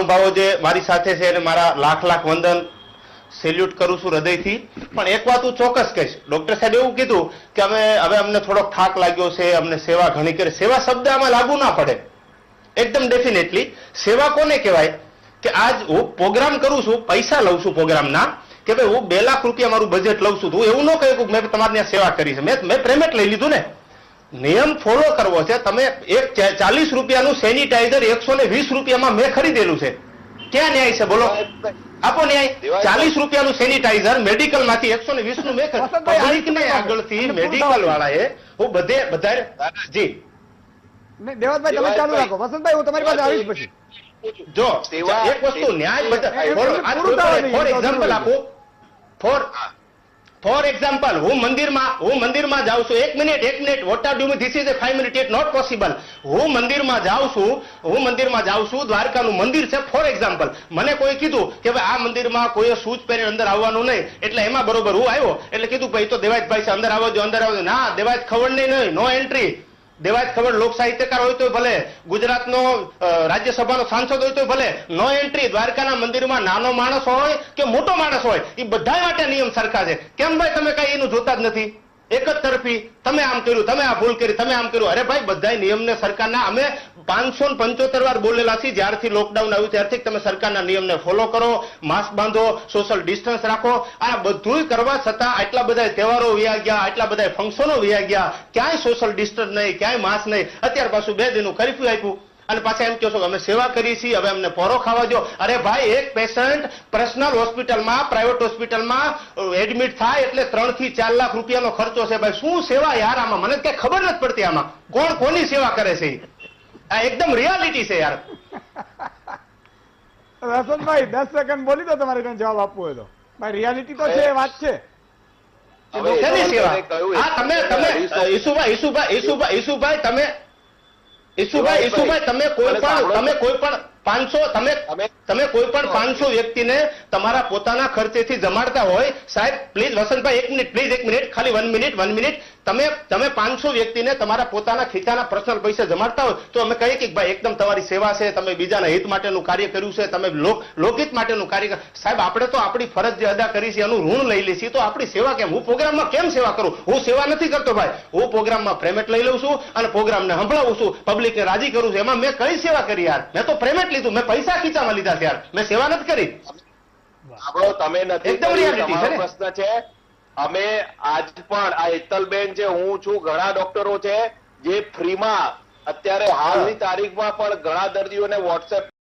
મહાનુભાવો જે મારી સાથે છે એને મારા લાખ લાખ વંદન સેલ્યુટ કરું છું હૃદયથી. પણ એક વાત હું ચોક્કસ કહીશ. ડોક્ટર સાહેબ એવું કીધું કે અમે, હવે અમને થોડોક થાક લાગ્યો છે, અમને સેવા ઘણી કરી. સેવા શબ્દ આમાં લાગુ ના પડે. એકદમ ડેફિનેટલી સેવા કોને કહેવાય? કે આજ હું પ્રોગ્રામ કરું છું, પૈસા લઉં છું પ્રોગ્રામના કે ભાઈ હું બે લાખ રૂપિયા મારું બજેટ લઉં છું. તો એવું ન કહ્યું કે મેં તમારી સેવા કરી છે. મેં મેં પ્રેમેટ લઈ લીધું ને. નિયમ ફોલો કરવો છે. તમે એક ચાલીસ રૂપિયાનું સેનિટાઈઝર એકસો ને વીસ રૂપિયામાં મેં ખરીદેલું છે. ક્યાં ન્યાય છે? બોલો. આપો ન્યાય. ચાલીસ રૂપિયાનું સેનિટાઈઝર મેડિકલમાંથી એકસો ને વીસનું મેં ને આગળથી મેડિકલ વાળાએ હું બધે બધા જી. નહીં, તમે ચાલુ રાખો. વસંતભાઈ હું તમારી પાસે આવીશ પછી. જો એક વસ્તુ ન્યાય બધા ફોર એક્ઝામ્પલ આપું. ફોર ફોર એક્ઝામ્પલ હું મંદિરમાં હું મંદિરમાં જાઉં છું, એક મિનિટ એક minute what are do this is a five minute it not possible હું મંદિરમાં જાઉં છું, હું મંદિરમાં જાઉં છું, દ્વારકાનું મંદિર છે ફોર એક્ઝામ્પલ મને કોઈ કીધું કે ભાઈ, આ મંદિરમાં કોઈએ શૂઝ પહેરી અંદર આવવાનું નહીં, એટલે એમાં બરોબર હું આવ્યો, એટલે કીધું, ભાઈ, તો દેવાયતભાઈ છે, અંદર આવજો અંદર આવજો. ના ખબર નહીં નહીં નો એન્ટ્રી દેવાયત ખબર લોક સાહિત્યકાર હોય તો ભલે, ગુજરાતનો રાજ્યસભાનો સાંસદ હોય તો ભલે, નો એન્ટ્રી દ્વારકાના મંદિરમાં નાનો માણસ હોય કે મોટો માણસ હોય, એ બધા માટે નિયમ સરખા છે. કેમ ભાઈ તમે કઈ એનું જોતા જ નથી? એક જ તરફી, તમે આમ કર્યું, તમે આ ભૂલ કરી, તમે આમ કર્યું. અરે ભાઈ બધા નિયમને સરકારના અમે પાંચસો પંચોતેર વાર બોલેલા છીએ. જ્યારથી લોકડાઉન આવ્યું, ત્યારથી તમે સરકારના નિયમને ફોલો કરો માસ્ક બાંધો સોશિયલ ડિસ્ટન્સ રાખો. આ બધુંય કરવા છતાં આટલા બધા તહેવારો વ્યા ગયા, આટલા બધા ફંક્શનો વ્યા ગયા. ક્યાંય સોશિયલ ડિસ્ટન્સ નહીં, ક્યાંય માસ્ક નહીં. અત્યાર પાછું બે દિનનું કર્ફ્યુ આપ્યું. અને પાછા એમ કહો છો અમે સેવા કરી છીએ હવે અમને પોરો ખાવા દો. અરે ભાઈ એક પેશન્ટ પર્સનલ હોસ્પિટલમાં પ્રાઇવેટ હોસ્પિટલમાં એડમિટ થાય એટલે ત્રણથી ચાર લાખ રૂપિયાનો ખર્ચો છે. ભાઈ શું સેવા યાર આમાં? મને કઈ ખબર નથી પડતી આમાં. કોણ કોની સેવા કરે છે? આ એકદમ રિયાલિટી છે યાર. રસનભાઈ દસ સેકન્ડ બોલી દો તમારે કઈ જવાબ આપવો હોય તો. ભાઈ રિયાલિટી તો છે એ વાત છે. તમે તમે ઈસુભાઈ ઈસુભાઈ ઈસુભાઈ ઈસુભાઈ તમે ઈસુભાઈ ઈશુભાઈ તમે કોઈ પણ તમે કોઈ પણ પાંચસો તમે તમે- તમે કોઈ પણ પાંચસો વ્યક્તિને તમારા પોતાના ખર્ચેથી જમાડતા હોય સાહેબ પ્લીઝ વસંતભાઈ એક મિનિટ પ્લીઝ એક મિનિટ ખાલી વન મિનિટ વન મિનિટ તમે તમે પાંચસો વ્યક્તિને તમારા પોતાના ખીચાના પર્સનલ પૈસા જમાડતા હોય તો અમે કહીએ કે ભાઈ એકદમ તમારી સેવા છે તમે બીજાના હિત માટેનું કાર્ય કર્યું છે તમે લોકહિત માટેનું કાર્ય સાહેબ આપણે તો આપણી ફરજ જે અદા કરી છે એનું ઋણ લઈ લઈશું તો આપણી સેવા કેમ? હું પ્રોગ્રામમાં કેમ સેવા કરું? હું સેવા નથી કરતો ભાઈ. હું પ્રોગ્રામમાં પ્રેમેટ લઈ લઉં છું અને પ્રોગ્રામને સંભળાવું છું પબ્લિકને રાજી કરું છું. એમાં મેં કઈ સેવા કરી યાર? મેં તો પ્રેમેટ લીધું મેં પૈસા ખીચામાં લીધા છે યાર. મેં સેવા નથી કરી. આપણો તમે નથી એકદમ રિયાલિટી છે પ્રશ્ન છે અમે આજ પણ આ હેતલબેન છે હું છું ઘણા ડોક્ટરો છે જે ફ્રીમાં અત્યારે હાલની તારીખમાં પણ ઘણા દર્દીઓને વોટ્સએપ